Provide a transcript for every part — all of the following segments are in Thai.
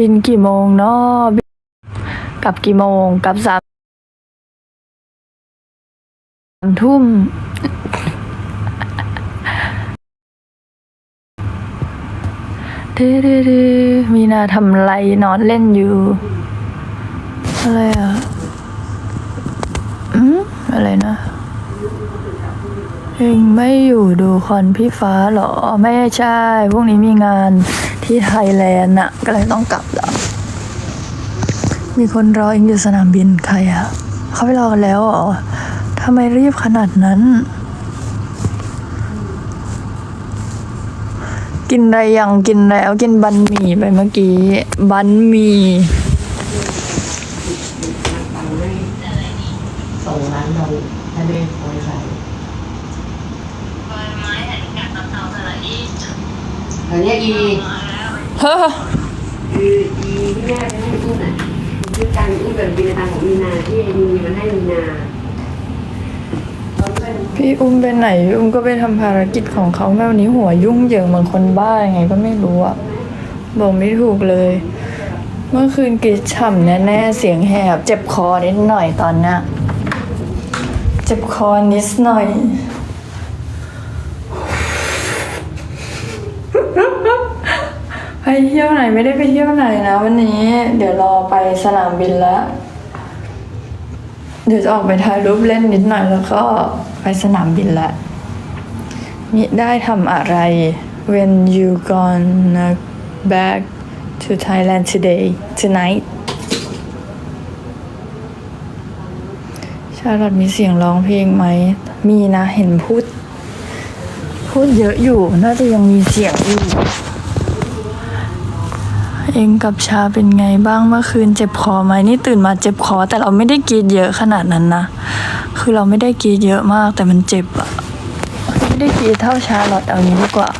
บินกี่โมงเนาะบินกลับกี่โมงกลับสามสามทุ่มดื้อดื้อดื้อมีนาทำไรนอนเล่นอยู่ อะไรอะ อืมอะไรนะ เองไม่อยู่ดูคอนพี่ฟ้าเหรอ ไม่ใช่พรุ่งนี้มีงานที่ไทยแลนด์นะก็เลยต้องกลับแล้วมีคนรอเองอยู่สนามบินใครอะเขาไปรอกันแล้วเหรอทำไมรีบขนาดนั้น กินอะไรยังกินแล้วกินบันหมี่ไปเมื่อกี้ บันหมี่ส่งร้านเราทะเลโปรยใส อันเนี้ยอีเฮ้อคืออีที่แม่ไปให้อุ้มน่ะคือการอุ้มเป็นบินทางของมีนาที่มีมันให้มีนาเขาเป็นพี่อุ้มไปไหนพี่อุ้มก็ไปทำภารกิจของเขาแม่วันนี้หัวยุ่งเหยิงเหมือนคนบ้ายังไงก็ไม่รู้อะบอกไม่ถูกเลย เมื่อคืนกรีดฉ่ำแน่ๆเสียงแหบ เจ็บคอนิดหน่อยตอนเนี้ยเจ็บคอนิดหน่อย ไปเที่ยวไหนไม่ได้ไปเที่ยวไหนนะวันนี้ เดี๋ยวรอไปสนามบินแล้ว เดี๋ยวจะออกไปถ่ายรูปเล่นนิดหน่อยแล้วก็ไปสนามบินละมิได้ทำอะไร when you gonna back to Thailand today tonight ชาลอตมีเสียงร้องเพลงไหม มีนะเห็นพูด พูดเยอะอยู่ น่าจะยังมีเสียงอยู่ เองกับชาเป็นไงบ้างเมื่อคืนเจ็บคอไหมนี่ตื่นมาเจ็บคอ แต่เราไม่ได้กรีดเยอะขนาดนั้นนะ คือเราไม่ได้กรีดเยอะมาก แต่มันเจ็บอะไม่ได้กรีดเท่าชาหลอตเอางี้ดีกว่า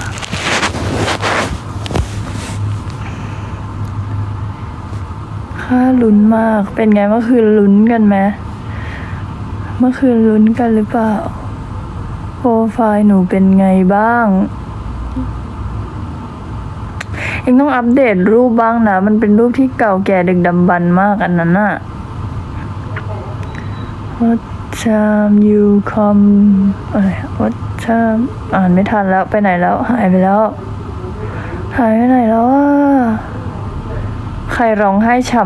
ค่าลุ้นมากเป็นไงเมื่อคืนลุ้นกันไหมเมื่อคืนลุ้นกันหรือเปล่าโปรไฟล์หนูเป็นไงบ้าง เองต้องอัปเดตรูปบ้างนะ มันเป็นรูปที่เก่าแก่ดึกดำบรรมากอันนั้นน่ะ What time you come อะไร What time อ่านไม่ทันแล้วไปไหนแล้ว หายไปแล้ว หายไปไหนแล้วอะใครร้องไห้ฉ่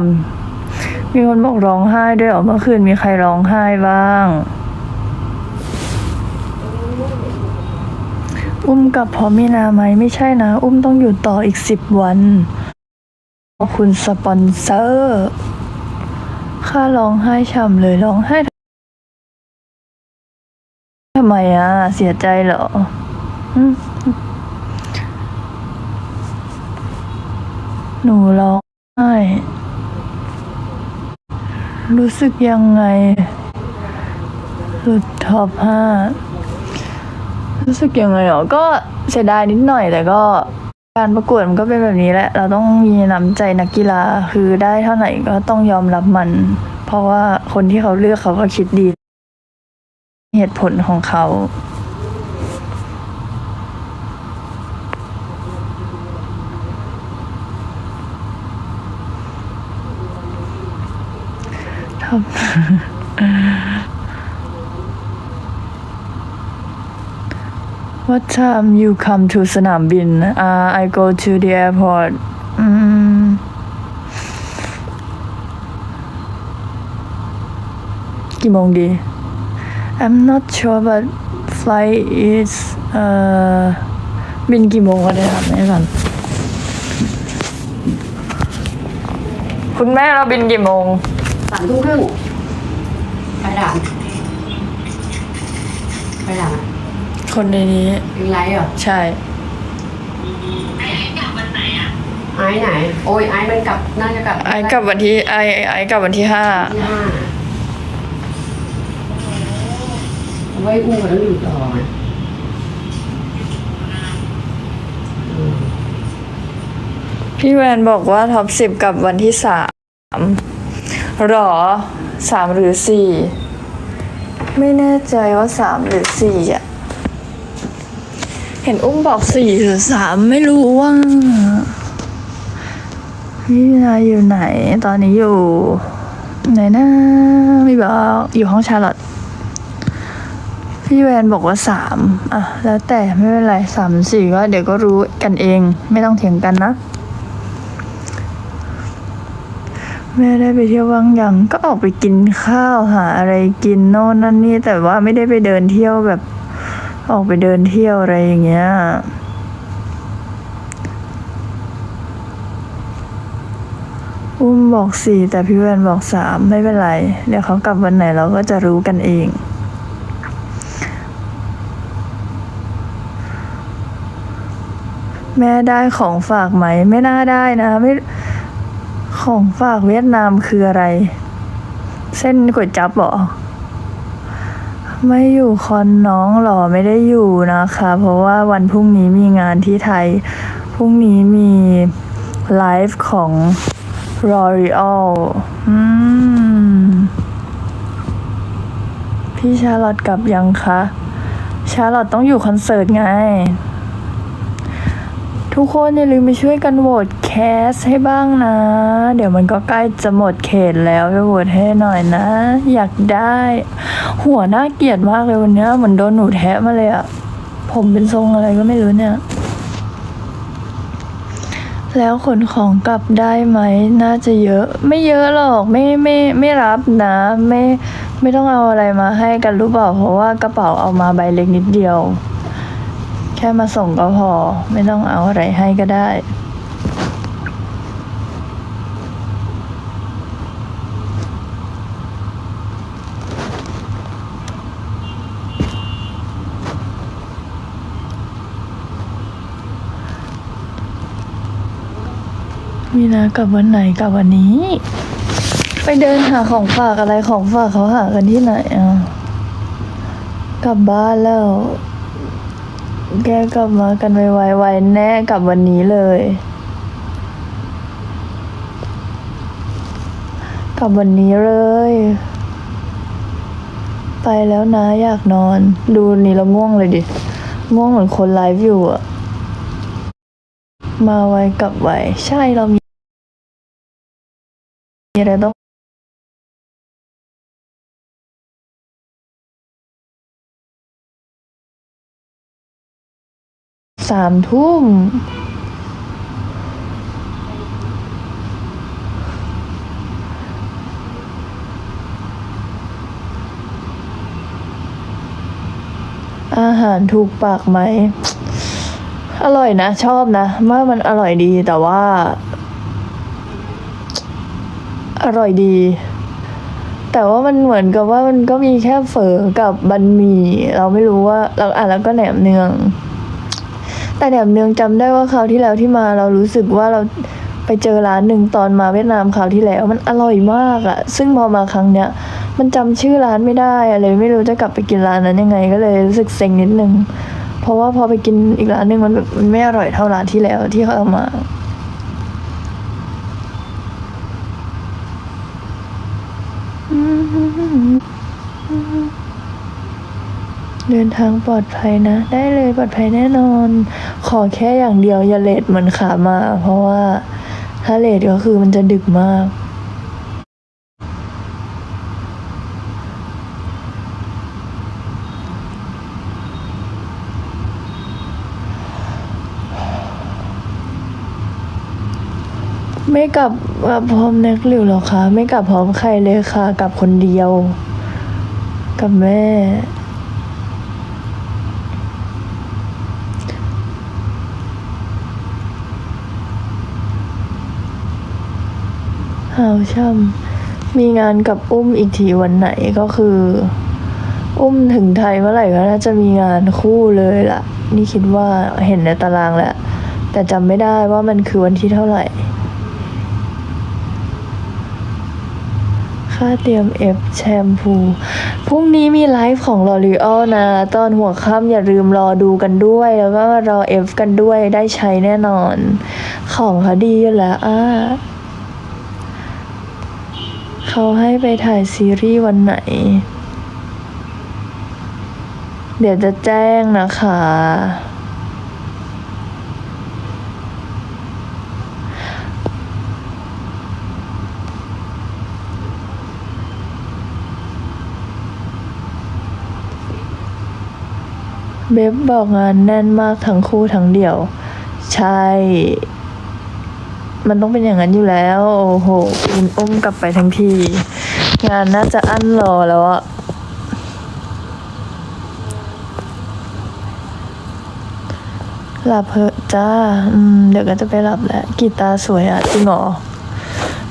ำมีคนบอกร้องไห้ด้วยเหรอเมื่อคืนมีใครร้องไห้บ้าง อุ้มกลับพรอมีนาไหมไม่ใช่นะ อุ้มต้องอยู่ต่ออีกสิบวัน ขอบคุณสปอนเซอร์ค่าร้องไห้ฉ่ำเลยร้องไห้ทำไมอะ เสียใจเหรอหนูร้องไห้รู้สึกยังไง หลุดท็อปห้า รู้สึกยังไงเหรอก็เสียดายนิดหน่อยแต่ก็การประกวดมันก็เป็นแบบนี้แหละ เราต้องมีน้ำใจนักกีฬาคือได้เท่าไหร่ก็ต้องยอมรับมัน เพราะว่าคนที่เขาเลือกเขาก็คิดดี เหตุผลของเขา ทำ What time you come to สนามบิน uh, I go to the airport กี่โมงดี I'm not sure but flight is เอ่อบินกี่โมงก็ได้ครับแม่ก่อนคุณแม่เราบินกี่โมงสามทุ่มครึ่งไปด่านไปด่าน คนในนี้เป็นไรเหรอใช่ ไอ้ไหน โอ้ยไอ้มันกลับน่าจะกลับไอ้กลับวันที่ไอ้ไอ้กลับวันที่ห้าที่ห้าเอาไว้อุ้มมันต้องอยู่ต่อไงอืมพี่แวนบอกว่าท็อปสิบกับวันที่สามหรอสามหรือสี่ไม่แน่ใจว่าสามหรือสี่อะ เห็นอุ้มบอกสี่หรือสามไม่รู้ว่าพี่นาอยู่ไหน ตอนนี้อยู่ ไหนนะไม่บอกอยู่ห้องชาร์ลอตพี่แวนบอกว่าสามอะ แล้วแต่ไม่เป็นไรสามสี่ก็เดี๋ยวก็รู้กันเอง ไม่ต้องเถียงกันนะแม่ได้ไปเที่ยววังยังก็ออกไปกินข้าวหาอะไรกินโน่นนั่นนี่แต่ว่าไม่ได้ไปเดินเที่ยวแบบ ออกไปเดินเที่ยวอะไรอย่างเงี้ย อุ้มบอกสี่แต่พี่แวนบอกสามไม่เป็นไร เดี๋ยวเขากลับวันไหนเราก็จะรู้กันเองแม่ได้ของฝากไหม ไม่น่าได้นะไม่ของฝากเวียดนามคืออะไร เส้นก๋วยจั๊บหรอ ไม่อยู่คอนน้องหรอไม่ได้อยู่นะคะ เพราะว่าวันพรุ่งนี้มีงานที่ไทย พรุ่งนี้มีไลฟ์ของ L'Oreal อืมพี่ชาลอตกลับยังคะ ชาลอตต้องอยู่คอนเสิร์ตไง ทุกคนอย่าลืมไปช่วยกันโหวตแคสให้บ้างนะ เดี๋ยวมันก็ใกล้จะหมดเขตแล้วไปโหวตให้หน่อยนะ อยากได้ หัวน่าเกลียดมากเลยวันนี้เหมือนโดนหนูแทะมาเลยอะผมเป็นทรงอะไรก็ไม่รู้เนี่ย แล้วขนของกลับได้ไหม น่าจะเยอะ ไม่เยอะหรอก ไม่ไม่ไม่รับนะ ไม่ไม่ต้องเอาอะไรมาให้กันรู้เปล่า เพราะว่ากระเป๋าเอามาใบเล็กนิดเดียว แค่มาส่งก็พอ ไม่ต้องเอาอะไรให้ก็ได้ มีนากลับวันไหนกลับวันนี้ ไปเดินหาของฝากอะไรของฝากเขาหากันที่ไหนอะกลับบ้านแล้ว แกกลับมากันไวๆไวแน่กลับวันนี้เลย กลับวันนี้เลย ไปแล้วนะอยากนอน ดูนี่เราง่วงเลยดิง่วงเหมือนคนไลฟ์อยู่อะมาไวกลับไวใช่เรามี มีอะไรต้องสามทุ่มอาหารถูกปากไหม อร่อยนะ ชอบนะว่ามันอร่อยดีแต่ว่า อร่อยดี แต่ว่ามันเหมือนกับว่ามันก็มีแค่เฝอกับบันหมี่เราไม่รู้ว่าเราอะแล้วก็แหนมเนือง แต่แหนมเนืองจำได้ว่าคราวที่แล้วที่มาเรารู้สึกว่าเราไปเจอร้านหนึ่งตอนมาเวียดนามคราวที่แล้วมันอร่อยมากอะซึ่งพอมาครั้งเนี้ยมันจำชื่อร้านไม่ได้อะเลยไม่รู้จะกลับไปกินร้านนั้นยังไง ก็เลยรู้สึกเซ็งนิดนึง เพราะว่าพอไปกินอีกร้านหนึ่งมันแบบมันไม่อร่อยเท่าร้านที่แล้วที่เขาเอามา เดินทางปลอดภัยนะ ได้เลยปลอดภัยแน่นอน ขอแค่อย่างเดียวอย่าเลทเหมือนขามา เพราะว่าถ้าเลทก็คือมันจะดึกมาก ไม่กลับพร้อมแน็กหลิวหรอคะ ไม่กลับพร้อมใครเลยค่ะ กลับคนเดียว กับแม่ หาวช่ำมีงานกับอุ้มอีกทีวันไหนก็คือ อุ้มถึงไทยเมื่อไหร่ก็น่าจะมีงานคู่เลยล่ะ นี่คิดว่าเห็นในตารางแล้วแต่จำไม่ได้ว่ามันคือวันที่เท่าไหร่ ค่าเตรียมเอฟแชมพูพรุ่งนี้มีไลฟ์ของ L'Oreal นะ ตอนหัวค่ำอย่าลืมรอดูกันด้วย แล้วก็รอเอฟกันด้วยได้ใช้แน่นอน ของเขาดีอยู่แล้วอะเขาให้ไปถ่ายซีรีส์วันไหน เดี๋ยวจะแจ้งนะคะ เบบบอกงานแน่นมากทั้งคู่ทั้งเดี่ยว ใช่ มันต้องเป็นอย่างนั้นอยู่แล้ว โอ้โหคุณอุ้มกลับไปทั้งที งานน่าจะอั้นรอแล้วอะหลับเพอะจ้า อืม เดี๋ยวก็จะไปหลับแล้วกีตาสวยอะจริงเหรอ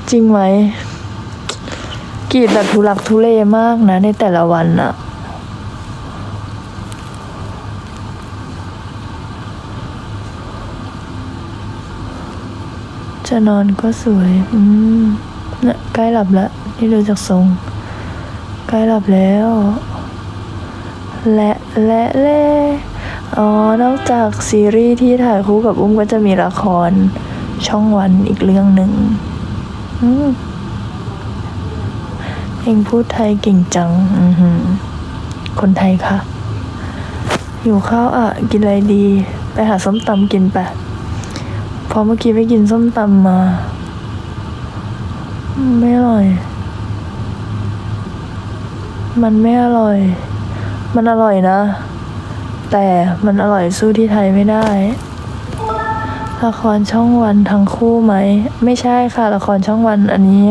จริงไหมกีดแบบทุลักทุเลมากนะในแต่ละวันอะ จะนอนก็สวย อืมนี่ยใกล้หลับล้วนี่ดูจากทรง ใกล้หลับแล้ว และและและอ๋อ นอกจากซีรีส์ที่ถ่ายคู่กับอุ้มก็จะมีละครช่องวันอีกเรื่องหนึ่งอืมเองพูดไทยเก่งจังอือหือคนไทยค่ะ อยู่ข้าวอะ กินอะไรดี ไปหาส้มตำกินไปเพอเมื่อกี้ไปกินส้มตำมา ไม่อร่อย มันไม่อร่อย มันอร่อยนะ แต่มันอร่อยสู้ที่ไทยไม่ได้ ละครช่องวันทั้งคู่ไหม ไม่ใช่ค่ะ ละครช่องวันอันนี้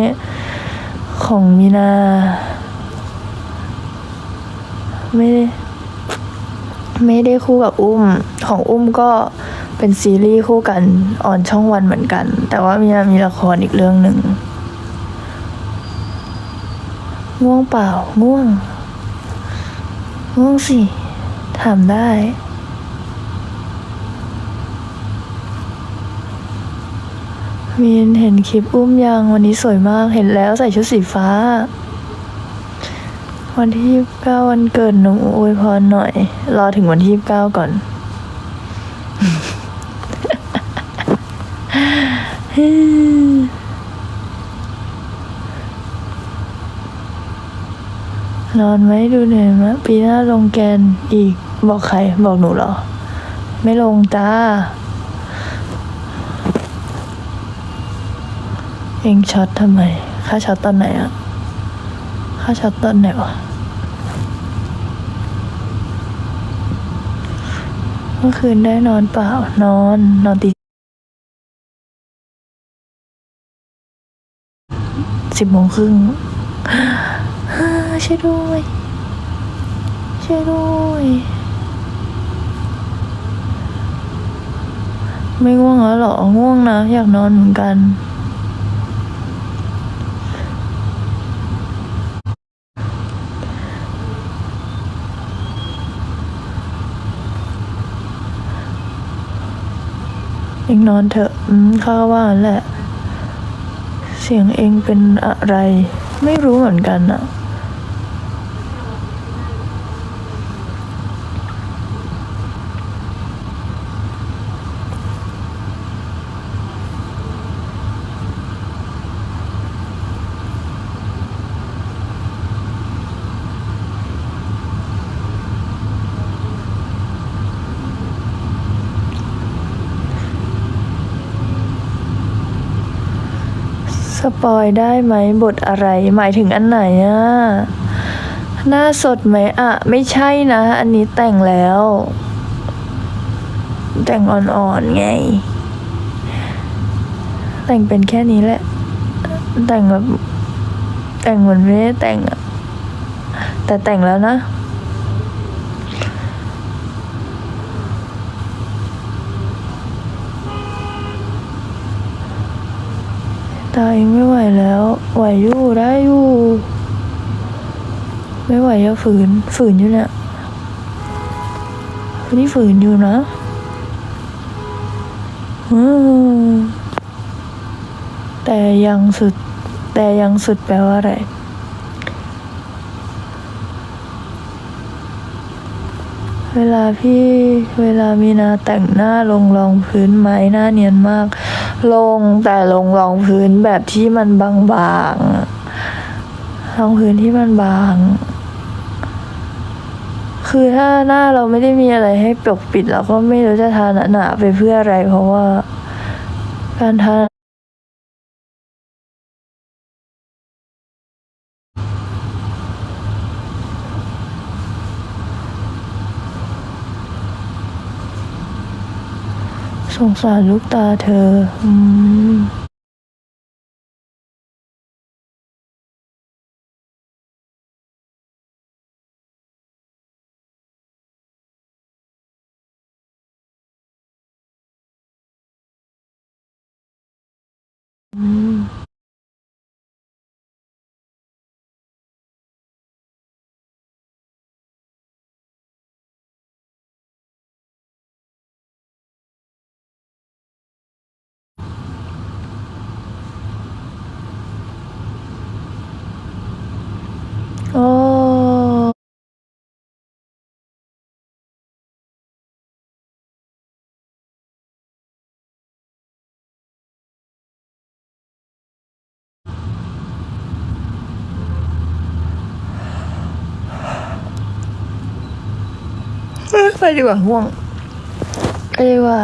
ของมีนา ไม่ ไม่ได้คู่กับอุ้ม ของอุ้มก็ เป็นซีรีส์คู่กันออนช่องวันเหมือนกัน แต่ว่ามีมีละครอีกเรื่องหนึ่งง่วงเปล่าง่วงง่วงสิถามได้ มีนเห็นคลิปอุ้มยังวันนี้สวยมากเห็นแล้วใส่ชุดสีฟ้า วันที่ยีเก้าวันเกิดหนูอวยพรหน่อย รอถึงวันที่ยีเก้าก่อน นอนไหมดูเหนื่อยไหมปีหน้าลงแกนอีก บอกใคร บอกหนูเหรอ ไม่ลงจ้า เองช็อตทำไม ค่าช็อตตอนไหนอะค่าช็อตตอนไหนวะเมื่อคืนได้นอนเปล่านอน นอนตี สิบโมงครึ่งช่วยด้วย ช่วยด้วย ไม่ง่วงแล้วเหรอ ง่วงนะ อยากนอนเหมือนกันเองนอนเถอะ อืมข้าก็ว่างแหละ เสียงเองเป็นอะไร ไม่รู้เหมือนกันอะ ปอยได้ไหมบทอะไรหมายถึงอันไหนอะหน้าสดไหมอะไม่ใช่นะ อันนี้แต่งแล้ว แต่งอ่อนๆไง แต่งเป็นแค่นี้แหละ แต่งแบบ แต่งเหมือนไม่ได้แต่งอะแต่แต่งแล้วนะ ตาเองไม่ไหวแล้ว ไหวอยู่ได้อยู่ ไม่ไหวจะฝืน ฝืนอยู่เนี่ยนนี้ฝืนอยู่นะแต่ยังสุด แต่ยังสุดแปลว่าอะไรเวลาพี่เวลามีนาแต่งหน้าลงรองพื้นไม้หน้าเนียนมาก ลงแต่ลงรองพื้นแบบที่มันบางๆรองพื้นที่มันบาง คือถ้าหน้าเราไม่ได้มีอะไรให้ปกปิดเราก็ไม่รู้จะทาหนาๆไปเพื่ออะไร เพราะว่าการทา สงสารลูกตาเธอ อืม ไปดีกว่าห่วงไปดีกว่า